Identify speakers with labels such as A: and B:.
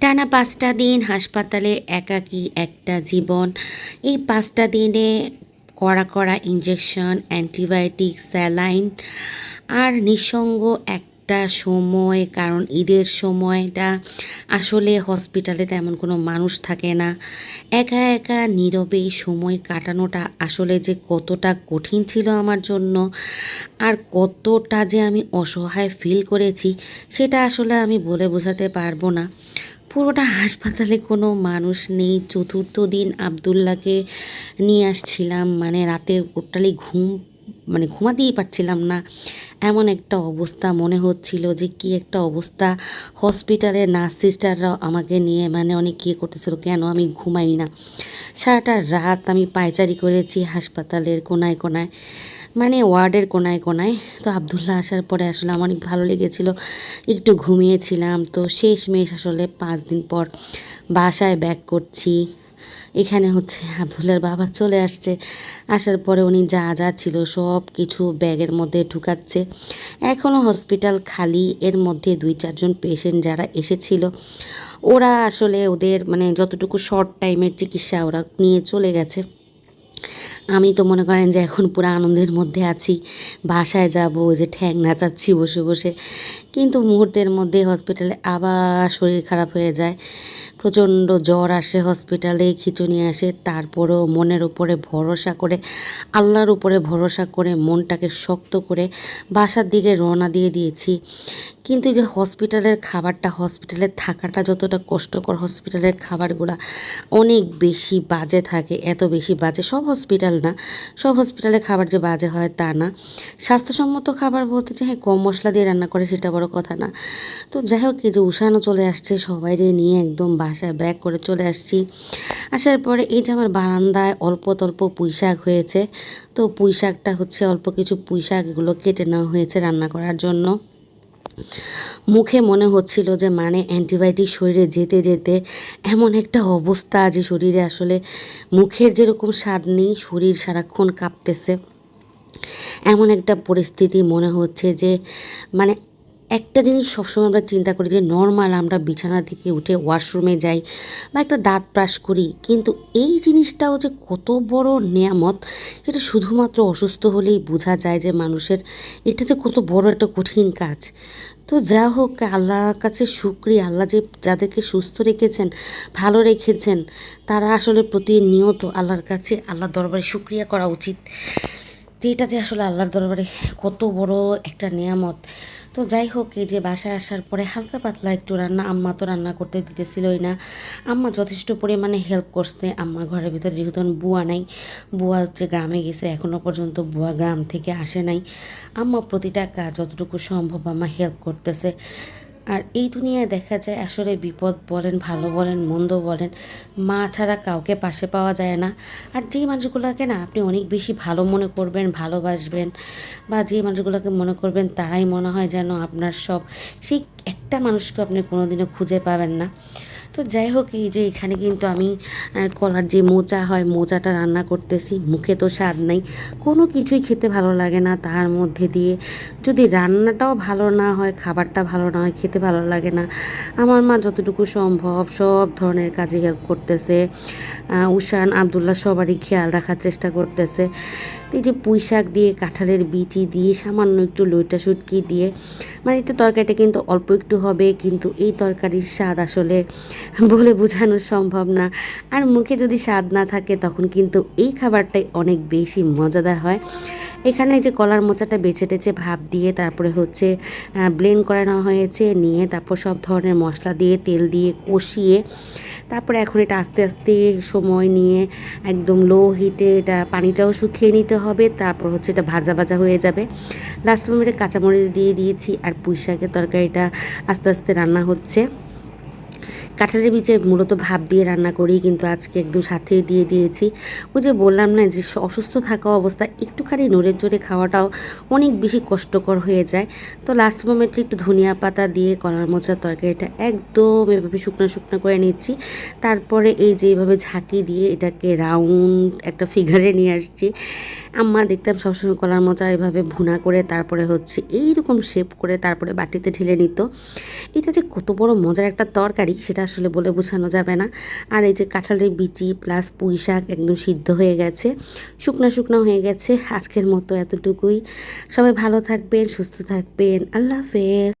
A: টানা পাঁচটা দিন হাসপাতালে একাকী একটা জীবন। এই পাঁচটা দিনে কড়া কড়া ইঞ্জেকশন অ্যান্টিবায়োটিক স্যালাইন আর নিঃসঙ্গ একটা সময়, কারণ ঈদের সময়টা আসলে হসপিটালে তেমন কোনো মানুষ থাকে না। একা একা নীরবে সময় কাটানোটা আসলে যে কতটা কঠিন ছিল আমার জন্য, আর কতটা যে আমি অসহায় ফিল করেছি, সেটা আসলে আমি বলে বোঝাতে পারব না। পুরোটা হাসপাতালে কোনো মানুষ নেই। চতুর্থ দিন আবদুল্লাহকে নিয়ে আসছিলাম। মানে রাতে টোটালি ঘুম মানে ঘুমাতেই পারছিলাম না। এমন একটা অবস্থা মনে হচ্ছিল যে কি একটা অবস্থা। হসপিটালের নার্স সিস্টাররাও আমাকে নিয়ে মানে অনেক ইয়ে করতেছিল, কেন আমি ঘুমাই না? সারাটা রাত আমি পায়চারি করেছি হাসপাতালের কোনায় কোনায় মানে ওয়ার্ডের কোনায় কোনায়। তো আবদুল্লাহ আসার পরে আসলে আমার অনেক ভালো লেগেছিল। একটু ঘুমিয়েছিলাম। তো শেষ মেশ আসলে পাঁচ দিন পর বাসায় ব্যাক করছি। এখানে হচ্ছে আবদুল্লার বাবা চলে আসছে। আসার পরে উনি যা যা ছিল সব কিছু ব্যাগের মধ্যে ঢুকাচ্ছে। এখনও হসপিটাল খালি, এর মধ্যে দুই চারজন পেশেন্ট যারা এসেছিল। ওরা আসলে ওদের মানে যতটুকু শর্ট টাইমের চিকিৎসা ওরা নিয়ে চলে গেছে। আমি তো মনে করেন যে এখন পুরো আনন্দের মধ্যে আছি। বাসায় যাব যে ঠ্যাং নাচাচ্ছি বসে বসে। কিন্তু মুহূর্তের মধ্যে হসপিটালে আবার শরীর খারাপ হয়ে যায়। প্রচণ্ড জ্বর আসে হসপিটালে খিচুনি আসে, তারপরেও মনের উপরে ভরসা করে, আল্লাহর উপরে ভরসা করে মনটাকে শক্ত করে বাসার দিকে রওনা দিয়ে দিয়েছি। কিন্তু যে হসপিটালের খাবারটা হসপিটালে থাকাটা যতটা কষ্টকর হসপিটালের খাবারগুলা অনেক বেশি বাজে থাকে, এত বেশি বাজে। সব হসপিটাল না, সব হসপিটালে খাবার যে বাজে হয় তা না। স্বাস্থ্যসম্মত খাবার বলতে যে হ্যাঁ কম মশলা দিয়ে রান্না করে সেটা বড় কথা না। তো যাই হোক, এই যে উষানো চলে আসছে, সবাইরে নিয়ে একদম বাসায় ব্যাক করে চলে আসছি। আসার পরে এই যে আমার বারান্দায় অল্প তল্প পুঁই শাক হয়েছে, তো পুঁই শাকটা হচ্ছে অল্প কিছু পুঁই শাক এগুলো কেটে নেওয়া হয়েছে রান্না করার জন্য। মুখে মনে হচ্ছিল যে মানে অ্যান্টিবায়োটিক শরীরে যেতে যেতে এমন একটা অবস্থা যে, শরীরে আসলে মুখের যেরকম স্বাদ নেই, শরীর সারাক্ষণ কাঁপতেছে। এমন একটা পরিস্থিতি মনে হচ্ছে যে মানে একটা জিনিস সবসময় আমরা চিন্তা করি যে নর্মাল আমরা বিছানা থেকে উঠে ওয়াশরুমে যাই বা একটা দাঁত ব্রাশ করি, কিন্তু এই জিনিসটাও যে কত বড় নেয়ামত, সেটা শুধুমাত্র অসুস্থ হলেই বোঝা যায় যে মানুষের এটা যে কত বড় একটা কঠিন কাজ। তো যা হোক, আল্লাহর কাছে শুক্রিয়া, আল্লাহ যে যাদেরকে সুস্থ রেখেছেন, ভালো রেখেছেন, তারা আসলে প্রতিনিয়ত আল্লাহর কাছে, আল্লাহর দরবারে শুক্রিয়া করা উচিত। যে এটা যে আসলে আল্লাহর দরবারে কত বড় একটা নিয়ামত। তো যাই হোক, এই যে বাসায় আসার পরে হালকা পাতলা একটু রান্না, আম্মা তো রান্না করতে দিতেছিলই না। আম্মা যথেষ্ট পরিমাণে হেল্প করছে। আম্মা ঘরের ভিতরে যেহেতু বুয়া নাই, বুয়া হচ্ছে গ্রামে গেছে এখনও পর্যন্ত বুয়া গ্রাম থেকে আসে নাই। আম্মা প্রতিটা কাজ যতটুকু সম্ভব আম্মা হেল্প করতেছে। আর এই দুনিয়ায় দেখা যায় আসলে বিপদ বলেন, ভালো বলেন, মন্দ বলেন, মা ছাড়া কাউকে পাশে পাওয়া যায় না। আর যেই মানুষগুলোকে না আপনি অনেক বেশি ভালো মনে করবেন, ভালোবাসবেন বা যে মানুষগুলোকে মনে করবেন তারাই মনে হয় যেন আপনার সব, সেই একটা মানুষকে আপনি কোনোদিনও খুঁজে পাবেন না। তো যাই হোক, এই যে এখানে কিন্তু আমি কলার যে মোচা হয়, মোচাটা রান্না করতেছি। মুখে তো স্বাদ নাই। কোনো কিছুই খেতে ভালো লাগে না। তার মধ্যে দিয়ে যদি রান্নাটাও ভালো না হয়, খাবারটা ভালো না হয়, খেতে ভালো লাগে না, আমার মা যতটুকু সম্ভব সব ধরনের কাজে হেল্প করতেছে। উষান, আবদুল্লাহ সবারই খেয়াল রাখার চেষ্টা করতেছে। তো এই যে পুঁই শাক দিয়ে, কাঁঠালের বিচি দিয়ে, সামান্য একটু লইটা শুটকি দিয়ে মানে এটা তরকারিটা কিন্তু অল্প একটু হবে, কিন্তু এই তরকারির স্বাদ আসলে বলে বোঝানো সম্ভব না। আর মুখে যদি স্বাদ না থাকে, তখন কিন্তু এই খাবারটাই অনেক বেশি মজাদার হয়। এখানে যে কলার মোচাটা বেছে টেছে ভাপ দিয়ে, তারপরে হচ্ছে ব্লেন্ড করানো হয়েছে, নিয়ে তারপর সব ধরনের মশলা দিয়ে, তেল দিয়ে কষিয়ে, তারপরে এখন এটা আস্তে আস্তে সময় নিয়ে একদম লো হিটে এটা পানিটাও শুকিয়ে নিতে হবে, তারপর হচ্ছে এটা ভাজা ভাজা হয়ে যাবে। লাস্ট মোমেন্টে কাঁচামরিচ দিয়ে দিয়েছি আর পুঁই শাকের তরকারিটা আস্তে আস্তে রান্না হচ্ছে। কাঁঠালের বীজে মূলত ভাপ দিয়ে রান্না করি, কিন্তু আজকে একদম সাথেই দিয়ে দিয়েছি। ওই যে বললাম না যে অসুস্থ থাকা অবস্থা, একটুখানি নড়ে চড়ে খাওয়াটাও অনেক বেশি কষ্টকর হয়ে যায়। তো লাস্ট মোমেন্টে একটু ধনিয়া পাতা দিয়ে কলার মোচার তরকারিটা একদম এভাবে শুকনো শুকনো করে নিচ্ছি। তারপরে এই যে এইভাবে ঝাঁকি দিয়ে এটাকে রাউন্ড একটা ফিগারে নিয়ে আসছি। আম্মা দেখতাম সবসময় কলার মোচা এভাবে ভুনা করে তারপরে হচ্ছে এই রকম শেপ করে তারপরে বাটিতে ঢেলে নিত। এটা যে কত বড় মজার একটা তরকারি, সেটা আসলে বলে বোঝানো যাবে না। আর এই যে কাঁঠালের বিচি প্লাস পুঁই শাক একদম সিদ্ধ হয়ে গেছে, শুকনা শুকনা হয়ে গেছে। আজকের মতো এতটুকুই। সবাই ভালো থাকবেন, সুস্থ থাকবেন। আল্লাহ হাফেজ।